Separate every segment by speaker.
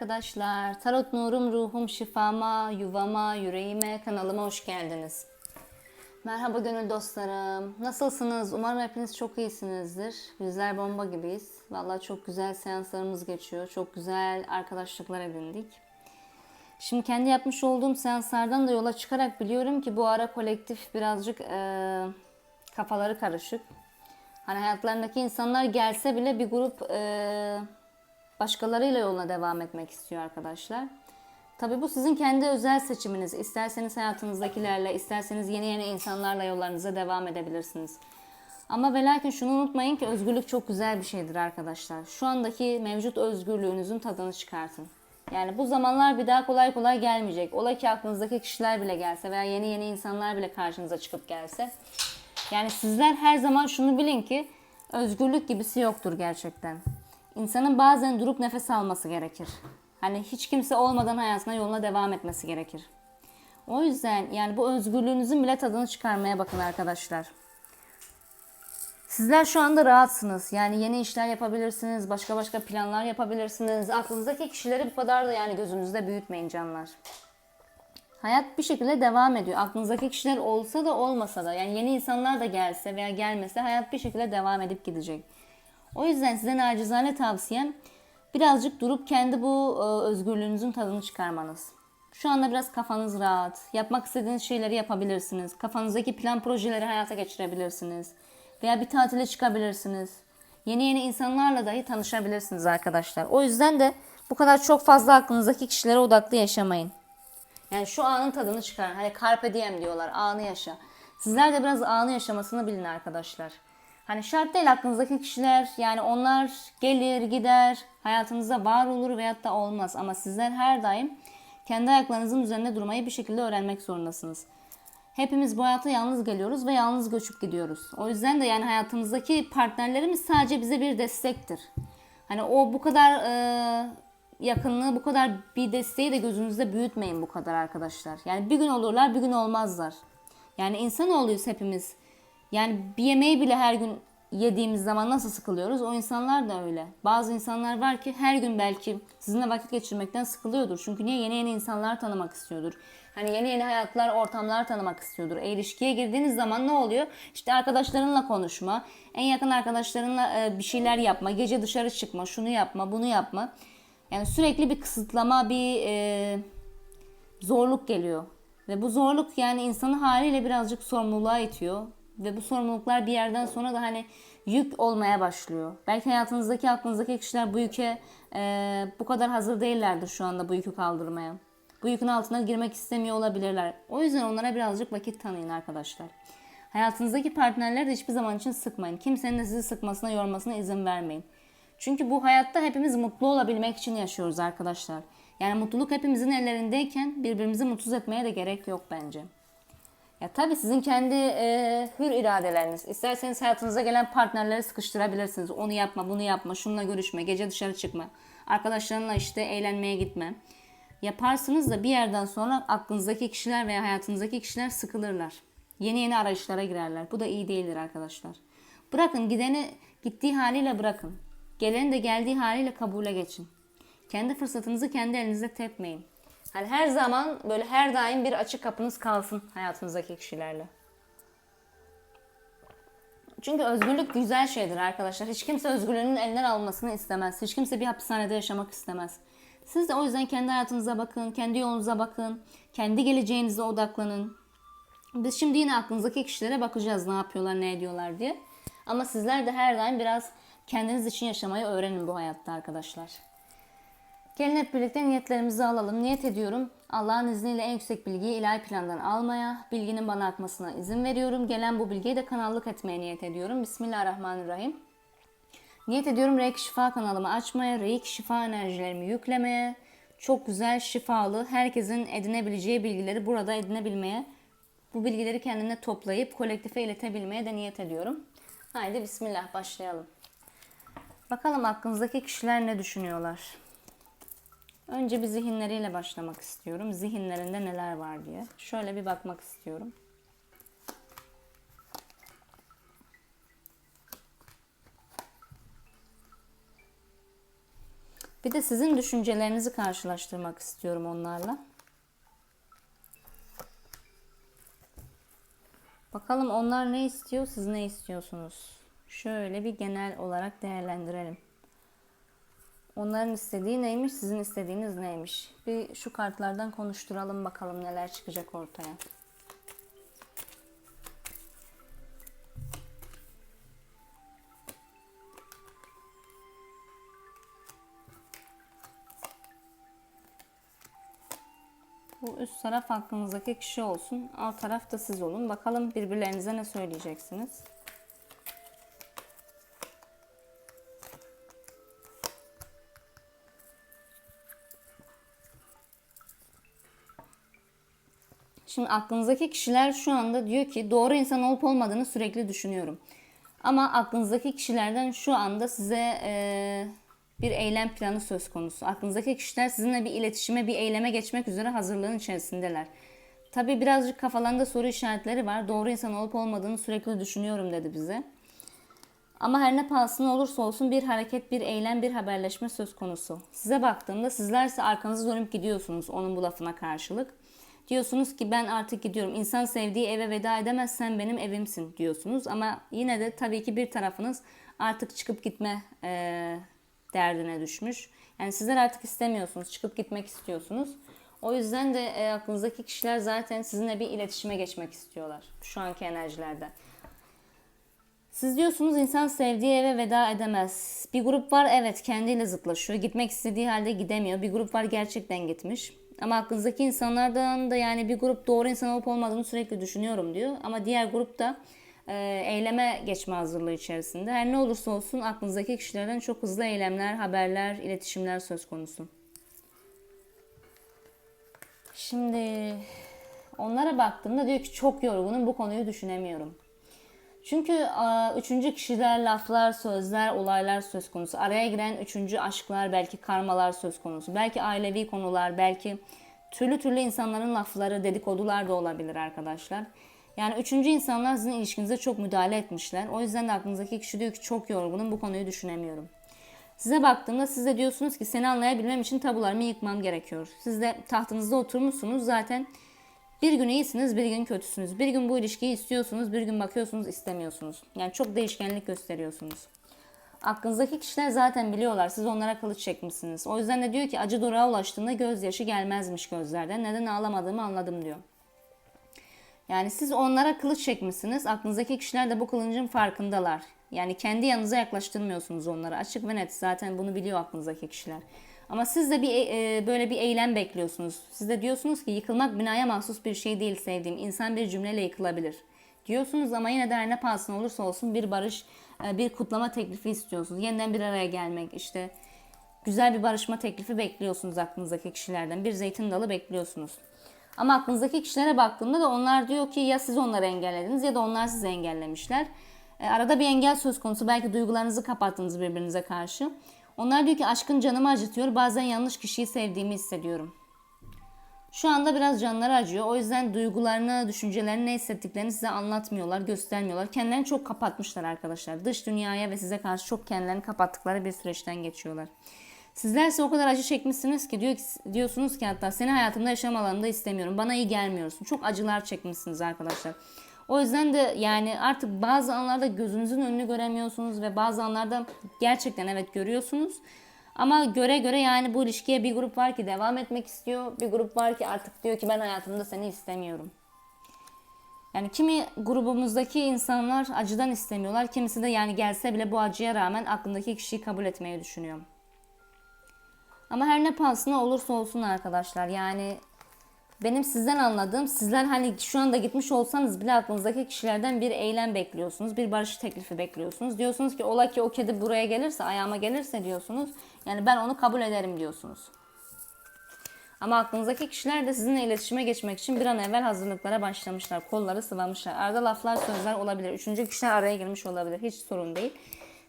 Speaker 1: arkadaşlar. Tarot nurum, ruhum, şifama, yuvama, yüreğime, kanalıma hoş geldiniz. Merhaba gönül dostlarım. Nasılsınız? Umarım hepiniz çok iyisinizdir. Bizler bomba gibiyiz. Vallahi çok güzel seanslarımız geçiyor. Çok güzel arkadaşlıklar edindik. Şimdi kendi yapmış olduğum seanslardan da yola çıkarak biliyorum ki bu ara kolektif birazcık eee, kafaları karışık. Hani hayatlarındaki insanlar gelse bile bir grup eee, başkalarıyla yoluna devam etmek istiyor arkadaşlar. Tabii bu sizin kendi özel seçiminiz. İsterseniz hayatınızdakilerle, isterseniz yeni yeni insanlarla yollarınıza devam edebilirsiniz. Ama ve lakin şunu unutmayın ki özgürlük çok güzel bir şeydir arkadaşlar. Şu andaki mevcut özgürlüğünüzün tadını çıkartın. Yani bu zamanlar bir daha kolay kolay gelmeyecek. Ola ki aklınızdaki kişiler bile gelse veya yeni yeni insanlar bile karşınıza çıkıp gelse. Yani sizler her zaman şunu bilin ki özgürlük gibisi yoktur gerçekten. İnsanın bazen durup nefes alması gerekir. Hani hiç kimse olmadan hayatına yoluna devam etmesi gerekir. O yüzden yani bu özgürlüğünüzün bile tadını çıkarmaya bakın arkadaşlar. Sizler şu anda rahatsınız. Yani yeni işler yapabilirsiniz, başka başka planlar yapabilirsiniz. Aklınızdaki kişileri bu kadar da yani gözünüzde büyütmeyin canlar. Hayat bir şekilde devam ediyor. Aklınızdaki kişiler olsa da olmasa da yani yeni insanlar da gelse veya gelmese hayat bir şekilde devam edip gidecek. O yüzden size nacizane tavsiyem birazcık durup kendi bu e, özgürlüğünüzün tadını çıkarmanız. Şu anda biraz kafanız rahat. Yapmak istediğiniz şeyleri yapabilirsiniz. Kafanızdaki plan projeleri hayata geçirebilirsiniz. Veya bir tatile çıkabilirsiniz. Yeni yeni insanlarla dahi tanışabilirsiniz arkadaşlar. O yüzden de bu kadar çok fazla aklınızdaki kişilere odaklı yaşamayın. Yani şu anın tadını çıkarın. Hani carpe diem diyorlar. Anı yaşa. Sizler de biraz anı yaşamasını bilin arkadaşlar. Hani şart değil aklınızdaki kişiler yani onlar gelir gider hayatınızda var olur veyahut da olmaz ama sizler her daim kendi ayaklarınızın üzerinde durmayı bir şekilde öğrenmek zorundasınız. Hepimiz bu hayata yalnız geliyoruz ve yalnız göçüp gidiyoruz. O yüzden de yani hayatımızdaki partnerlerimiz sadece bize bir destektir. Hani o bu kadar e, yakınlığı, bu kadar bir desteği de gözünüzde büyütmeyin bu kadar arkadaşlar. Yani bir gün olurlar, bir gün olmazlar. Yani insanoğluyuz hepimiz. Yani bir yemeği bile her gün yediğimiz zaman nasıl sıkılıyoruz? O insanlar da öyle. Bazı insanlar var ki her gün belki sizinle vakit geçirmekten sıkılıyordur. Çünkü niye? Yeni yeni insanlar tanımak istiyordur. Hani yeni yeni hayatlar, ortamlar tanımak istiyordur. E ilişkiye girdiğiniz zaman ne oluyor? İşte arkadaşlarınla konuşma, en yakın arkadaşlarınla e, bir şeyler yapma, gece dışarı çıkma, şunu yapma, bunu yapma. Yani sürekli bir kısıtlama, bir e, zorluk geliyor. Ve bu zorluk yani insanı haliyle birazcık sorumluluğa itiyor. Ve bu sorumluluklar bir yerden sonra da hani yük olmaya başlıyor. Belki hayatınızdaki, aklınızdaki kişiler bu yüke e, bu kadar hazır değillerdir şu anda bu yükü kaldırmaya. Bu yükün altına girmek istemiyor olabilirler. O yüzden onlara birazcık vakit tanıyın arkadaşlar. Hayatınızdaki partnerleri de hiçbir zaman için sıkmayın. Kimsenin de sizi sıkmasına, yormasına izin vermeyin. Çünkü bu hayatta hepimiz mutlu olabilmek için yaşıyoruz arkadaşlar. Yani mutluluk hepimizin ellerindeyken birbirimizi mutsuz etmeye de gerek yok bence. Ya tabii sizin kendi e, hür iradeleriniz. İsterseniz hayatınıza gelen partnerleri sıkıştırabilirsiniz. Onu yapma, bunu yapma, şununla görüşme, gece dışarı çıkma. Arkadaşlarınla işte eğlenmeye gitme. Yaparsınız da bir yerden sonra aklınızdaki kişiler veya hayatınızdaki kişiler sıkılırlar. Yeni yeni arayışlara girerler. Bu da iyi değildir arkadaşlar. Bırakın gideni gittiği haliyle bırakın. Geleni de geldiği haliyle kabule geçin. Kendi fırsatınızı kendi elinizde tepmeyin. Hani her zaman böyle her daim bir açık kapınız kalsın hayatınızdaki kişilerle. Çünkü özgürlük güzel şeydir arkadaşlar. Hiç kimse özgürlüğünün elinden almasını istemez. Hiç kimse bir hapishanede yaşamak istemez. Siz de o yüzden kendi hayatınıza bakın, kendi yolunuza bakın, kendi geleceğinize odaklanın. Biz şimdi yine aklınızdaki kişilere bakacağız ne yapıyorlar, ne ediyorlar diye. Ama sizler de her daim biraz kendiniz için yaşamayı öğrenin bu hayatta arkadaşlar. Gelin hep birlikte niyetlerimizi alalım. Niyet ediyorum. Allah'ın izniyle en yüksek bilgiyi ilahi plandan almaya, bilginin bana akmasına izin veriyorum. Gelen bu bilgiyi de kanallık etmeye niyet ediyorum. Bismillahirrahmanirrahim. Niyet ediyorum Reiki Şifa kanalımı açmaya, Reiki Şifa enerjilerimi yüklemeye, çok güzel, şifalı, herkesin edinebileceği bilgileri burada edinebilmeye, bu bilgileri kendine toplayıp kolektife iletebilmeye de niyet ediyorum. Haydi Bismillah başlayalım. Bakalım aklınızdaki kişiler ne düşünüyorlar? Önce bir zihinleriyle başlamak istiyorum. Zihinlerinde neler var diye. Şöyle bir bakmak istiyorum. Bir de sizin düşüncelerinizi karşılaştırmak istiyorum onlarla. Bakalım onlar ne istiyor, siz ne istiyorsunuz? Şöyle bir genel olarak değerlendirelim. Onların istediği neymiş, sizin istediğiniz neymiş? Bir şu kartlardan konuşturalım bakalım neler çıkacak ortaya. Bu üst taraf aklınızdaki kişi olsun. Alt taraf da siz olun. Bakalım birbirlerinize ne söyleyeceksiniz. Şimdi aklınızdaki kişiler şu anda diyor ki doğru insan olup olmadığını sürekli düşünüyorum. Ama aklınızdaki kişilerden şu anda size e, bir eylem planı söz konusu. Aklınızdaki kişiler sizinle bir iletişime, bir eyleme geçmek üzere hazırlığın içerisindeler. Tabi birazcık kafalarında soru işaretleri var. Doğru insan olup olmadığını sürekli düşünüyorum dedi bize. Ama her ne pahasına olursa olsun bir hareket, bir eylem, bir haberleşme söz konusu. Size baktığımda sizlerse arkanızı dönüp gidiyorsunuz onun bu lafına karşılık. Diyorsunuz ki ben artık gidiyorum. İnsan sevdiği eve veda edemezsen benim evimsin diyorsunuz. Ama yine de tabii ki bir tarafınız artık çıkıp gitme e, derdine düşmüş. Yani sizler artık istemiyorsunuz. Çıkıp gitmek istiyorsunuz. O yüzden de e, aklınızdaki kişiler zaten sizinle bir iletişime geçmek istiyorlar. Şu anki enerjilerde. Siz diyorsunuz insan sevdiği eve veda edemez. Bir grup var evet kendiyle zıtlaşıyor. Gitmek istediği halde gidemiyor. Bir grup var gerçekten gitmiş. Ama aklınızdaki insanlardan da yani bir grup doğru insan olup olmadığını sürekli düşünüyorum diyor. Ama diğer grup da e, eyleme geçme hazırlığı içerisinde. Her ne olursa olsun aklınızdaki kişilerden çok hızlı eylemler, haberler, iletişimler söz konusu. Şimdi onlara baktığımda diyor ki çok yorgunum bu konuyu düşünemiyorum. Çünkü a, üçüncü kişiler, laflar, sözler, olaylar söz konusu. Araya giren üçüncü aşklar, belki karmalar söz konusu. Belki ailevi konular, belki türlü türlü insanların lafları, dedikodular da olabilir arkadaşlar. Yani üçüncü insanlar sizin ilişkinize çok müdahale etmişler. O yüzden de aklınızdaki kişi diyor ki çok yorgunum bu konuyu düşünemiyorum. Size baktığımda siz de diyorsunuz ki seni anlayabilmem için tabularımı yıkmam gerekiyor. Siz de tahtınızda oturmuşsunuz zaten bir gün iyisiniz, bir gün kötüsünüz. Bir gün bu ilişkiyi istiyorsunuz, bir gün bakıyorsunuz istemiyorsunuz. Yani çok değişkenlik gösteriyorsunuz. Aklınızdaki kişiler zaten biliyorlar. Siz onlara kılıç çekmişsiniz. O yüzden de diyor ki acı durağa ulaştığında gözyaşı gelmezmiş gözlerden. Neden ağlamadığımı anladım diyor. Yani siz onlara kılıç çekmişsiniz. Aklınızdaki kişiler de bu kılıncın farkındalar. Yani kendi yanınıza yaklaştırmıyorsunuz onları. Açık ve net. Zaten bunu biliyor aklınızdaki kişiler. Ama siz de bir e, böyle bir eylem bekliyorsunuz. Siz de diyorsunuz ki yıkılmak binaya mahsus bir şey değil sevdiğim. İnsan bir cümleyle yıkılabilir. Diyorsunuz ama yine de her ne pahasına olursa olsun bir barış, e, bir kutlama teklifi istiyorsunuz. Yeniden bir araya gelmek işte güzel bir barışma teklifi bekliyorsunuz aklınızdaki kişilerden. Bir zeytin dalı bekliyorsunuz. Ama aklınızdaki kişilere baktığımda da onlar diyor ki ya siz onları engellediniz ya da onlar sizi engellemişler. E, arada bir engel söz konusu. Belki duygularınızı kapattınız birbirinize karşı. Onlar diyor ki aşkın canımı acıtıyor. Bazen yanlış kişiyi sevdiğimi hissediyorum. Şu anda biraz canları acıyor. O yüzden duygularını, düşüncelerini, ne hissettiklerini size anlatmıyorlar, göstermiyorlar. Kendilerini çok kapatmışlar arkadaşlar. Dış dünyaya ve size karşı çok kendilerini kapattıkları bir süreçten geçiyorlar. Sizler ise o kadar acı çekmişsiniz ki, diyor diyorsunuz ki hatta seni hayatımda yaşam alanında istemiyorum. Bana iyi gelmiyorsun. Çok acılar çekmişsiniz arkadaşlar. O yüzden de yani artık bazı anlarda gözünüzün önünü göremiyorsunuz ve bazı anlarda gerçekten evet görüyorsunuz. Ama göre göre yani bu ilişkiye bir grup var ki devam etmek istiyor. Bir grup var ki artık diyor ki ben hayatımda seni istemiyorum. Yani kimi grubumuzdaki insanlar acıdan istemiyorlar. Kimisi de yani gelse bile bu acıya rağmen aklındaki kişiyi kabul etmeyi düşünüyor. Ama her ne pahasına olursa olsun arkadaşlar yani benim sizden anladığım sizler hani şu anda gitmiş olsanız bile aklınızdaki kişilerden bir eylem bekliyorsunuz. Bir barış teklifi bekliyorsunuz. Diyorsunuz ki ola ki o kedi buraya gelirse ayağıma gelirse diyorsunuz. Yani ben onu kabul ederim diyorsunuz. Ama aklınızdaki kişiler de sizinle iletişime geçmek için bir an evvel hazırlıklara başlamışlar. Kolları sıvamışlar. Arada laflar sözler olabilir. Üçüncü kişiler araya girmiş olabilir. Hiç sorun değil.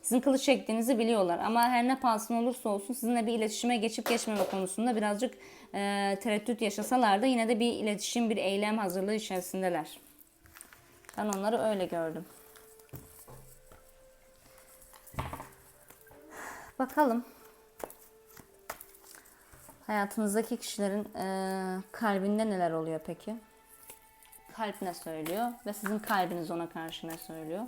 Speaker 1: Sizin kılıç çektiğinizi biliyorlar. Ama her ne pahasına olursa olsun sizinle bir iletişime geçip geçmeme konusunda birazcık e, tereddüt yaşasalar da yine de bir iletişim, bir eylem hazırlığı içerisindeler. Ben onları öyle gördüm. Bakalım. Hayatınızdaki kişilerin eee, kalbinde neler oluyor peki? Kalp ne söylüyor ve sizin kalbiniz ona karşı ne söylüyor?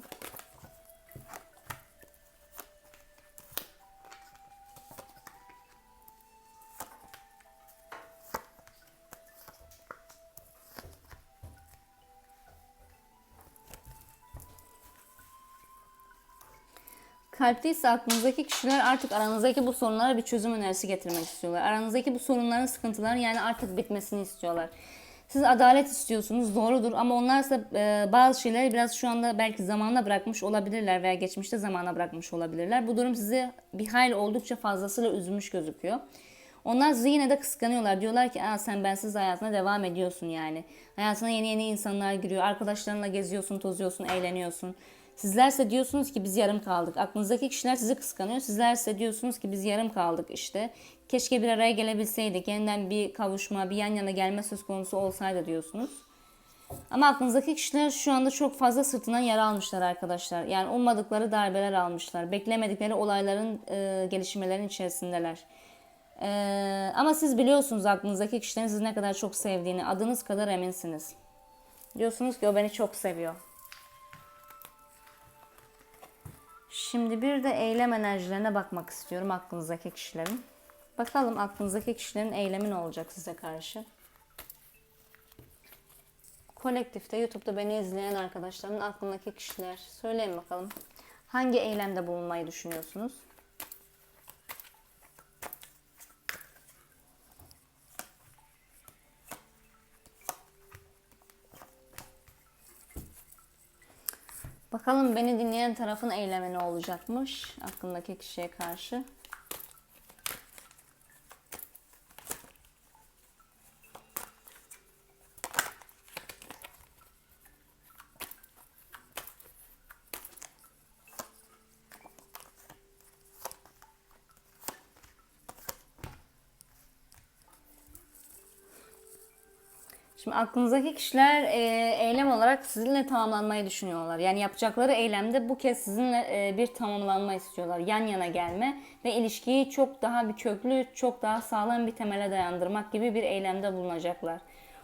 Speaker 1: Kalpte ise aklınızdaki kişiler artık aranızdaki bu sorunlara bir çözüm önerisi getirmek istiyorlar. Aranızdaki bu sorunların, sıkıntıların yani artık bitmesini istiyorlar. Siz adalet istiyorsunuz, doğrudur ama onlarsa e, bazı şeyleri biraz şu anda belki zamana bırakmış olabilirler veya geçmişte zamana bırakmış olabilirler. Bu durum sizi bir hayli oldukça fazlasıyla üzmüş gözüküyor. Onlar sizi yine de kıskanıyorlar. Diyorlar ki Aa, sen bensiz hayatına devam ediyorsun yani. Hayatına yeni yeni insanlar giriyor. Arkadaşlarınla geziyorsun, tozuyorsun, eğleniyorsun. Sizlerse diyorsunuz ki biz yarım kaldık. Aklınızdaki kişiler sizi kıskanıyor. Sizlerse diyorsunuz ki biz yarım kaldık işte. Keşke bir araya gelebilseydik. Yeniden bir kavuşma, bir yan yana gelme söz konusu olsaydı diyorsunuz. Ama aklınızdaki kişiler şu anda çok fazla sırtından yara almışlar arkadaşlar. Yani ummadıkları darbeler almışlar. Beklemedikleri olayların e, gelişmelerin içerisindeler. E, ama siz biliyorsunuz aklınızdaki kişilerin sizi ne kadar çok sevdiğini. Adınız kadar eminsiniz. Diyorsunuz ki o beni çok seviyor. Şimdi bir de eylem enerjilerine bakmak istiyorum aklınızdaki kişilerin. Bakalım aklınızdaki kişilerin eylemi ne olacak size karşı? Kolektifte YouTube'da beni izleyen arkadaşlarımın aklındaki kişiler. Söyleyin bakalım. Hangi eylemde bulunmayı düşünüyorsunuz? Bakalım beni dinleyen tarafın eylemi ne olacakmış aklındaki kişiye karşı. Şimdi aklınızdaki kişiler e, eylem olarak sizinle tamamlanmayı düşünüyorlar. Yani yapacakları eylemde bu kez sizinle e, bir tamamlanma istiyorlar. Yan yana gelme ve ilişkiyi çok daha bir köklü, çok daha sağlam bir temele dayandırmak gibi bir eylemde bulunacaklar.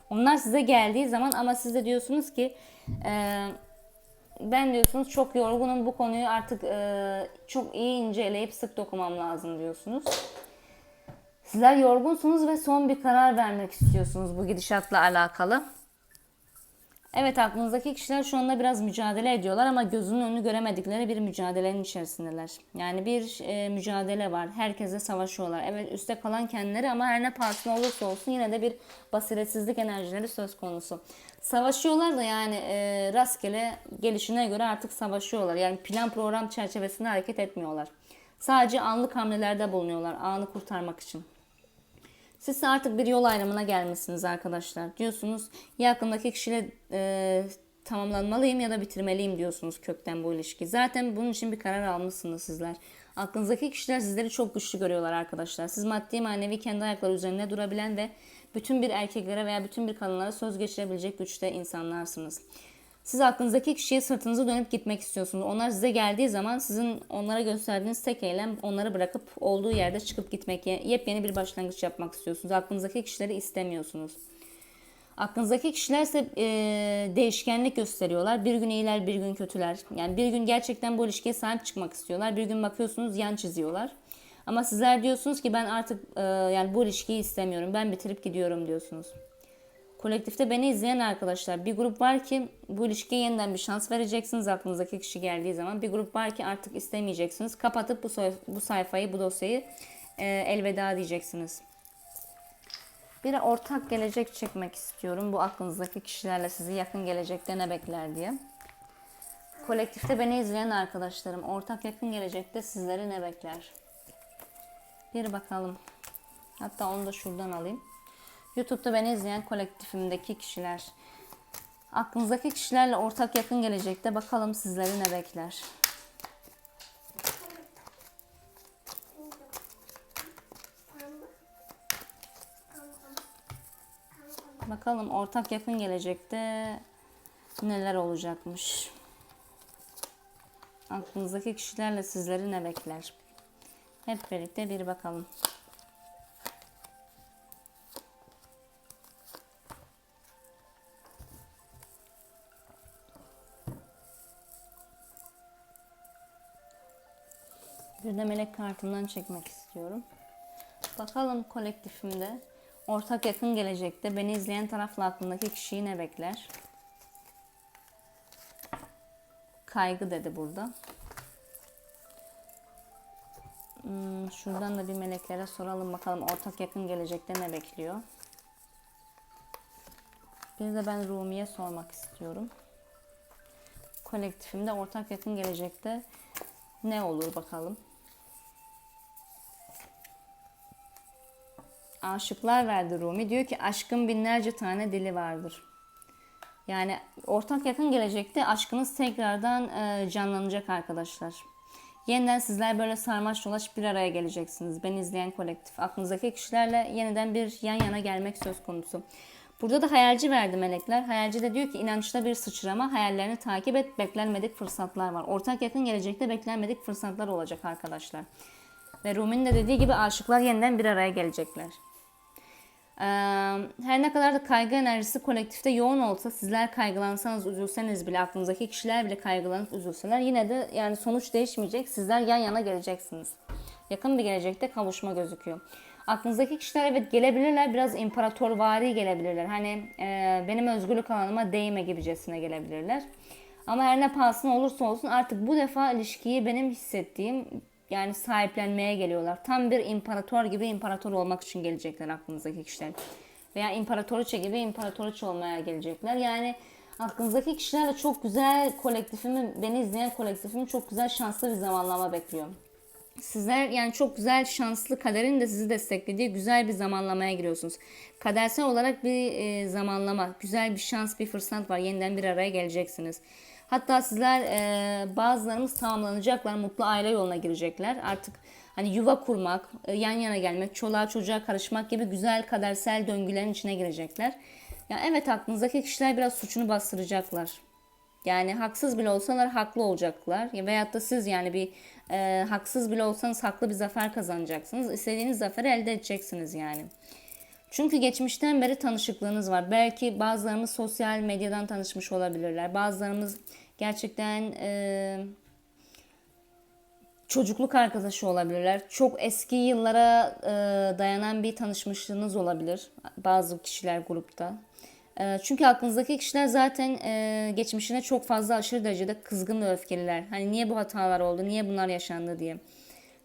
Speaker 1: Onlar size geldiği zaman ama siz de diyorsunuz ki e, ben diyorsunuz çok yorgunum bu konuyu artık e, çok iyi inceleyip sık dokumam lazım diyorsunuz. Sizler yorgunsunuz ve son bir karar vermek istiyorsunuz bu gidişatla alakalı. Evet aklınızdaki kişiler şu anda biraz mücadele ediyorlar ama gözünün önünü göremedikleri bir mücadelenin içerisindeler. Yani bir e, mücadele var. Herkese savaşıyorlar. Evet üstte kalan kendileri ama her ne pahasına olursa olsun yine de bir basiretsizlik enerjileri söz konusu. Savaşıyorlar da yani e, rastgele gelişine göre artık savaşıyorlar. Yani plan program çerçevesinde hareket etmiyorlar. Sadece anlık hamlelerde bulunuyorlar anı kurtarmak için. Siz artık bir yol ayrımına gelmişsiniz arkadaşlar. Diyorsunuz ya aklımdaki kişiyle e, tamamlanmalıyım ya da bitirmeliyim diyorsunuz kökten bu ilişki. Zaten bunun için bir karar almışsınız sizler. Aklınızdaki kişiler sizleri çok güçlü görüyorlar arkadaşlar. Siz maddi manevi kendi ayakları üzerinde durabilen ve bütün bir erkeklere veya bütün bir kadınlara söz geçirebilecek güçte insanlarsınız. Siz aklınızdaki kişiye sırtınızı dönüp gitmek istiyorsunuz. Onlar size geldiği zaman sizin onlara gösterdiğiniz tek eylem onları bırakıp olduğu yerde çıkıp gitmek, yepyeni bir başlangıç yapmak istiyorsunuz. Aklınızdaki kişileri istemiyorsunuz. Aklınızdaki kişiler ise e, değişkenlik gösteriyorlar. Bir gün iyiler, bir gün kötüler. Yani bir gün gerçekten bu ilişkiye sahip çıkmak istiyorlar. Bir gün bakıyorsunuz yan çiziyorlar. Ama sizler diyorsunuz ki ben artık e, yani bu ilişkiyi istemiyorum. Ben bitirip gidiyorum diyorsunuz. Kolektifte beni izleyen arkadaşlar bir grup var ki bu ilişkiye yeniden bir şans vereceksiniz aklınızdaki kişi geldiği zaman. Bir grup var ki artık istemeyeceksiniz. Kapatıp bu, bu sayfayı, bu dosyayı e, elveda diyeceksiniz. Bir ortak gelecek çekmek istiyorum. Bu aklınızdaki kişilerle sizi yakın gelecekte ne bekler diye. Kolektifte beni izleyen arkadaşlarım ortak yakın gelecekte sizleri ne bekler? Bir bakalım. Hatta onu da şuradan alayım. YouTube'da beni izleyen kolektifimdeki kişiler. Aklınızdaki kişilerle ortak yakın gelecekte bakalım sizleri ne bekler. Bakalım ortak yakın gelecekte neler olacakmış. Aklınızdaki kişilerle sizleri ne bekler? Hep birlikte bir bakalım. Bir de melek kartından çekmek istiyorum. Bakalım kolektifimde ortak yakın gelecekte beni izleyen tarafla aklındaki kişiyi ne bekler? Kaygı dedi burada. Hmm, şuradan da bir meleklere soralım bakalım ortak yakın gelecekte ne bekliyor? Bir de ben Rumi'ye sormak istiyorum. Kolektifimde ortak yakın gelecekte ne olur bakalım. Aşıklar verdi Rumi. Diyor ki aşkın binlerce tane dili vardır. Yani ortak yakın gelecekte aşkınız tekrardan e, canlanacak arkadaşlar. Yeniden sizler böyle sarmaş dolaş bir araya geleceksiniz. Beni izleyen kolektif. Aklınızdaki kişilerle yeniden bir yan yana gelmek söz konusu. Burada da hayalci verdi melekler. Hayalci de diyor ki inançta bir sıçrama, hayallerini takip et, beklenmedik fırsatlar var. Ortak yakın gelecekte beklenmedik fırsatlar olacak arkadaşlar. Ve Rumi'nin de dediği gibi aşıklar yeniden bir araya gelecekler. Her ne kadar da kaygı enerjisi kolektifte yoğun olsa sizler kaygılansanız üzülseniz bile aklınızdaki kişiler bile kaygılanıp üzülseler yine de yani sonuç değişmeyecek. Sizler yan yana geleceksiniz. Yakın bir gelecekte kavuşma gözüküyor. Aklınızdaki kişiler evet gelebilirler biraz imparatorvari gelebilirler. Hani e, benim özgürlük alanıma değme gibicesine gelebilirler. Ama her ne pahasına olursa olsun artık bu defa ilişkiyi benim hissettiğim yani sahiplenmeye geliyorlar. Tam bir imparator gibi imparator olmak için gelecekler aklınızdaki kişiler. Veya imparatoriçe gibi imparatoriçe olmaya gelecekler. Yani aklınızdaki kişilerle çok güzel kolektifimi, beni izleyen kolektifimi çok güzel şanslı bir zamanlama bekliyor. Sizler yani çok güzel şanslı kaderin de sizi desteklediği güzel bir zamanlamaya giriyorsunuz. Kadersel olarak bir e, zamanlama, güzel bir şans, bir fırsat var. Yeniden bir araya geleceksiniz. Hatta sizler e, bazılarımız tamamlanacaklar, mutlu aile yoluna girecekler. Artık hani yuva kurmak, e, yan yana gelmek, çoluğa çocuğa karışmak gibi güzel kadersel döngülerin içine girecekler. Ya evet aklınızdaki kişiler biraz suçunu bastıracaklar. Yani haksız bile olsalar haklı olacaklar. Ya Veyahut da siz yani bir e, haksız bile olsanız haklı bir zafer kazanacaksınız. İstediğiniz zaferi elde edeceksiniz yani. Çünkü geçmişten beri tanışıklığınız var. Belki bazılarımız sosyal medyadan tanışmış olabilirler. Bazılarımız gerçekten e, çocukluk arkadaşı olabilirler. Çok eski yıllara e, dayanan bir tanışmışlığınız olabilir. Bazı kişiler grupta. E, çünkü aklınızdaki kişiler zaten e, geçmişine çok fazla aşırı derecede kızgın ve öfkeliler. Hani niye bu hatalar oldu, niye bunlar yaşandı diye.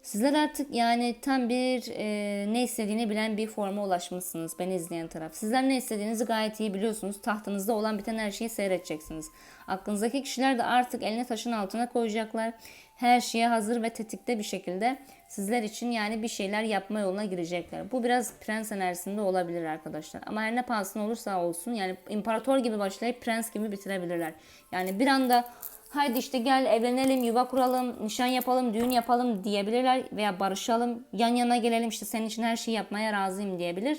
Speaker 1: Sizler artık yani tam bir e, ne istediğini bilen bir forma ulaşmışsınız beni izleyen taraf. Sizler ne istediğinizi gayet iyi biliyorsunuz. Tahtınızda olan biten her şeyi seyredeceksiniz. Aklınızdaki kişiler de artık elini taşın altına koyacaklar. Her şeye hazır ve tetikte bir şekilde sizler için yani bir şeyler yapma yoluna girecekler. Bu biraz prens enerjisinde olabilir arkadaşlar. Ama her ne pahasına olursa olsun yani imparator gibi başlayıp prens gibi bitirebilirler. Yani bir anda haydi işte gel evlenelim, yuva kuralım, nişan yapalım, düğün yapalım diyebilirler veya barışalım, yan yana gelelim işte senin için her şeyi yapmaya razıyım diyebilir.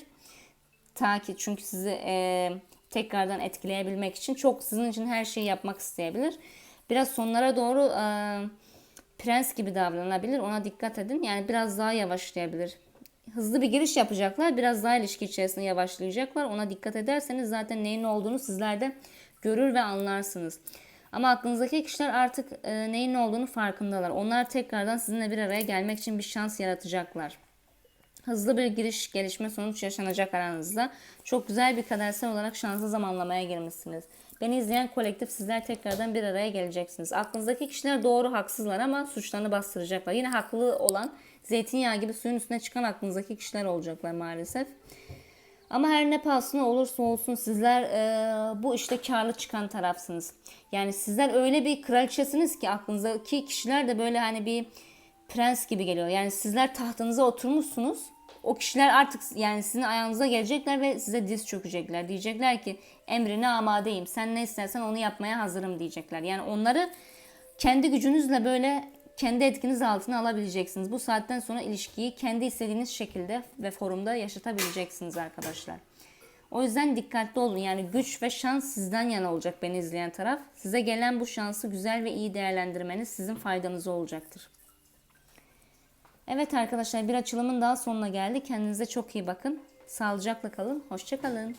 Speaker 1: Ta ki çünkü sizi e, tekrardan etkileyebilmek için çok sizin için her şeyi yapmak isteyebilir. Biraz sonlara doğru e, prens gibi davranabilir. Ona dikkat edin. Yani biraz daha yavaşlayabilir. Hızlı bir giriş yapacaklar. Biraz daha ilişki içerisinde yavaşlayacaklar. Ona dikkat ederseniz zaten neyin olduğunu sizler de görür ve anlarsınız. Ama aklınızdaki kişiler artık e, neyin ne olduğunu farkındalar. Onlar tekrardan sizinle bir araya gelmek için bir şans yaratacaklar. Hızlı bir giriş, gelişme sonuç yaşanacak aranızda. Çok güzel bir kadersel olarak şanslı zamanlamaya girmişsiniz. Beni izleyen kolektif sizler tekrardan bir araya geleceksiniz. Aklınızdaki kişiler doğru haksızlar ama suçlarını bastıracaklar. Yine haklı olan zeytinyağı gibi suyun üstüne çıkan aklınızdaki kişiler olacaklar maalesef. Ama her ne pahasına olursa olsun sizler e, bu işte karlı çıkan tarafsınız. Yani sizler öyle bir kraliçesiniz ki aklınızdaki kişiler de böyle hani bir prens gibi geliyor. Yani sizler tahtınıza oturmuşsunuz. O kişiler artık yani sizin ayağınıza gelecekler ve size diz çökecekler. Diyecekler ki emrine amadeyim. Sen ne istersen onu yapmaya hazırım diyecekler. Yani onları kendi gücünüzle böyle kendi etkiniz altına alabileceksiniz. Bu saatten sonra ilişkiyi kendi istediğiniz şekilde ve forumda yaşatabileceksiniz arkadaşlar. O yüzden dikkatli olun. Yani güç ve şans sizden yana olacak beni izleyen taraf. Size gelen bu şansı güzel ve iyi değerlendirmeniz sizin faydanıza olacaktır. Evet arkadaşlar bir açılımın daha sonuna geldik. Kendinize çok iyi bakın. Sağlıcakla kalın. Hoşçakalın.